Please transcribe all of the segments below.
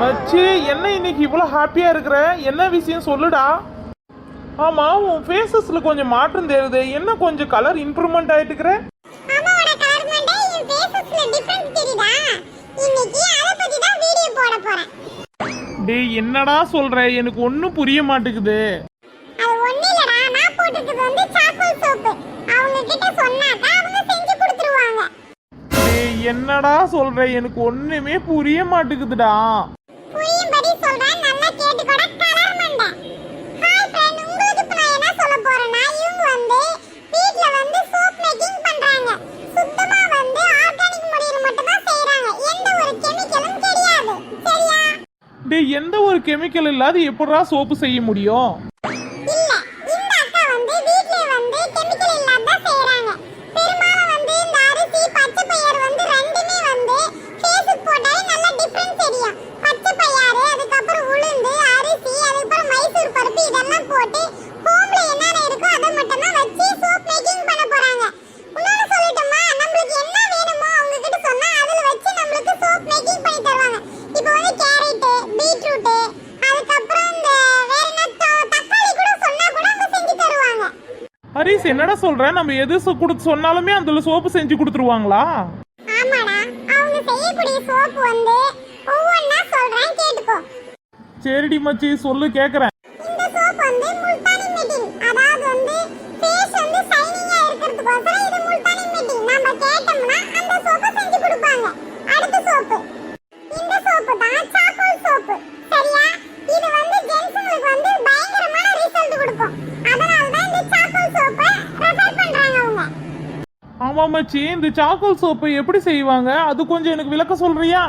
மச்சி என்ன இன்னைக்கு இவ்வளோ ஹாப்பியா இருக்கிற? என்ன விஷயம் சொல்லுடா? ஆமா உன் ஃபேஸஸ்ல கொஞ்சம் மாற்றம் தெரியுது என்ன கொஞ்சம் கலர் இம்ப்ரூவ்மெண்ட் ஆயிட்டு இருக்கிற? டேய் என்னடா சொல்ற? எனக்கு ஒன்றும் புரிய மாட்டேங்குது. அது ஒண்ணு இல்லடா. நான் போட்டுக்கிறது வந்து சாக்கோல் சோப்பு அவங்க கிட்ட சொன்னாக்கா அவங்க செஞ்சு கொடுத்துருவாங்க. டேய் என்னடா சொல்ற? எனக்கு ஒண்ணுமே புரிய மாட்டேங்குதுடா. புரியும்படி சொல்றேன். நல்லா கேட்டுக்கோட கலர் மண்டை. ஹாய் ஃப்ரெண்ட் உங்களுக்கு நான் என்ன சொல்ல போறேன்னா இவங்க வந்து வீட்ல வந்து சோப் மேக்கிங் பண்றாங்க. சுத்தமா வந்து ஆர்கானிக் மட்டும் தான் செய்றாங்க. எந்த ஒரு கெமிக்கலும் கிடையாது. சரியா? டேய் எந்த ஒரு கெமிக்கல் இல்லாத எப்படிடா சோப்பு செய்ய முடியும்? என்னடா சொல்ற? நம்ம எது கொடுத்து சொன்னாலுமே அதுல சோப்பு செஞ்சு கொடுத்துருவாங்களா? ஆமாடா. அவங்க செய்யக்கூடிய சோப்பு வந்து ஒவ்வொன்றா சொல்றேன் கேட்டுக்கோ. சரிடி மச்சி சொல்லு கேக்குறேன். இந்த சோப் வந்து முல்தானி மெட்டின் அதாவது வந்து ஃபேஸ் வந்து ஷைனிங்கா இருக்கிறதுக்கோசரம் இது முல்தானி மெட்டின் நம்ம கேட்டோம்னா அந்த சோப்பை செஞ்சு கொடுப்பாங்க. அடுத்த சோப்பு. இந்த சோப்பு தான் ஆமா மச்சி இந்த சாக்கோல் சோப்பு எப்படி செய்வாங்க? அது கொஞ்சம் எனக்கு விளக்க சொல்றியா?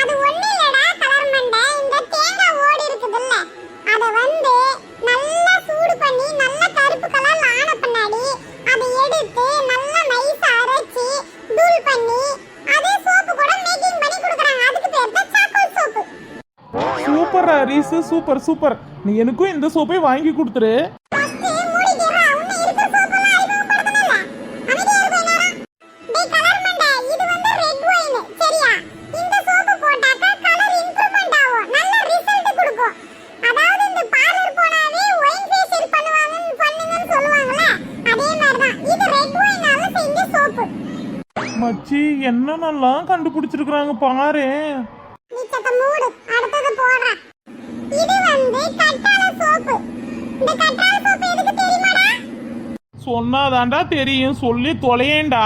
அது ஒண்ணு இல்லடா கலர் மண்டை. இந்த தேங்காய் ஓடு இருக்குதுல்ல அத வந்து நல்லா சூடு பண்ணி நல்ல கருப்பு கலர்ல ஆன பின்னாடி அதை எடுத்து நல்லா நைஸா அரைச்சி தூள் பண்ணி அதே சோப்பு கூட மேக்கிங் பண்ணி கொடுக்குறாங்க. அதுக்கு பேர் தான் சாக்கோல் சோப்பு சூப்பர் ஹரிஸ் சூப்பர் சூப்பர். நீ எனக்கும் இந்த சோப்பை வாங்கி கொடுத்துரு. கற்றாழை சோப்பு. எதுக்கு தெரியுமாடா? சொன்னாதாண்டா தெரியும். சொல்லி தொலையேண்டா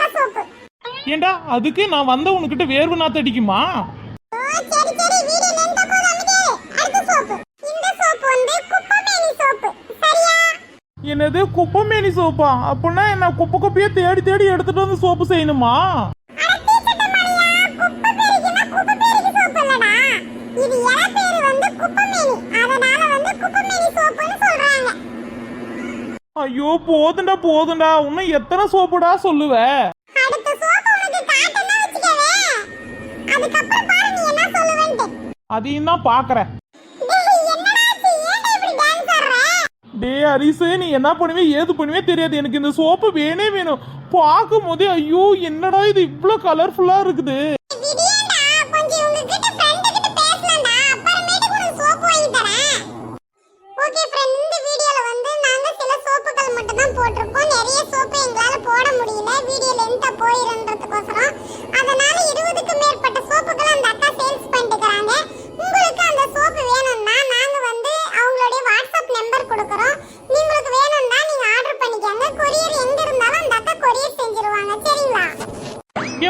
நாத்தடிக்குமே. ஏண்டா அதுக்கு நான் வந்த உனக்கிட்ட வேர்வு நாத்து அடிக்குமா ஓ, சரி, சரி, வீடியோ length ஆ போகுது, அமைதியா இரு. அடுத்த சோப்பு. இந்த சோப்பு வந்து குப்பைமேனி சோப்பு. சரியா? என்னது குப்பைமேனி சோப்பா? அப்படின்னா என்ன குப்பை குப்பையே தேடி தேடி எடுத்துட்டு வந்து சோப்பு செய்யணுமா. ஐயோ போதுண்டா போதுண்டா. இன்னும் எத்தனை சோப்புடா சொல்லுவ. அதையும் தான் பாக்குறேன். டே அரிசு நீ என்ன பண்ணுவே ஏது பண்ணுவே தெரியாது. எனக்கு இந்த சோப்பு வேணே வேணும். பார்க்கும் போதே ஐயோ என்னடா இது இவ்வளோ கலர்ஃபுல்லா இருக்குது.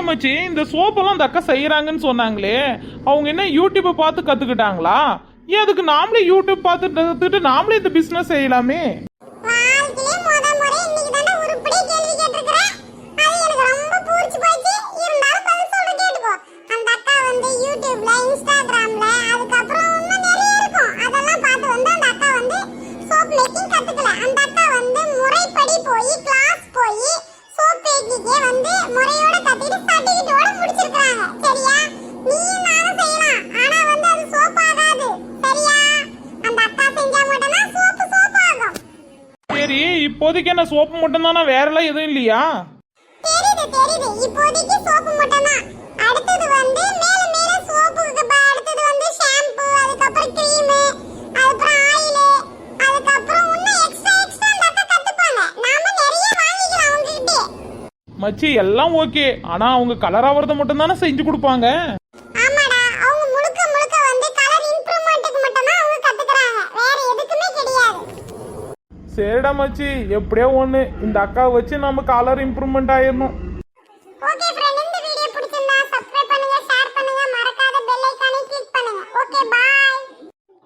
ஏன் மச்சி இந்த சோப்பெல்லாம் அந்த அக்கா செய்யறாங்கன்னு சொன்னாங்களே. அவங்க என்ன யூடியூப்பை பார்த்து கற்றுக்கிட்டாங்களா ஏன் அதுக்கு நாமளே யூடியூப் பார்த்து கற்றுக்கிட்டு நாமளே இந்த பிஸ்னஸ் செய்யலாமே? சரி இப்போதைக்கு என்ன சோப்பு மட்டும் தானே வேற எல்லாம் எதுவும் இல்லையா? தெரியுது தெரியுது. இப்போதைக்கு சோப்பு மட்டும் தான் அடுத்தது வந்து மேல மேல சோப்புக்கு அடுத்தது வந்து ஷாம்பு அதுக்கப்புறம் க்ரீம் மச்சி எல்லாம் ஓகே. ஆனா அவங்க கலர் ஆவறத மட்டும் தானே செஞ்சு கொடுப்பாங்க. சரிடா மச்சி. எப்படியோ ஒண்ணு. இந்த அக்காவை வச்சு நம்ம கலர் இம்ப்ரூவ்மெண்ட் ஆயிடணும் ஓகே ஃப்ரெண்ட் இந்த வீடியோ பிடிச்சிருந்தா சப்ஸ்கிரைப் பண்ணுங்க ஷேர் பண்ணுங்க. மறக்காத பெல் ஐகானை கிளிக் பண்ணுங்க. ஓகே பை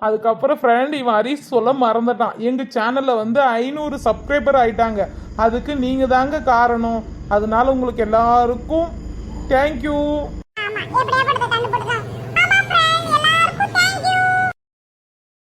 அதுக்கப்புறம் ஃப்ரெண்ட் இவன் ஹரிஷ் சொல்ல மறந்துட்டான். எங்கள் சேனலில் வந்து ஐநூறு சப்ஸ்கிரைபர் ஆயிட்டாங்க. அதுக்கு நீங்கள் தாங்க காரணம். அதனால உங்களுக்கு எல்லாருக்கும் தேங்க்யூ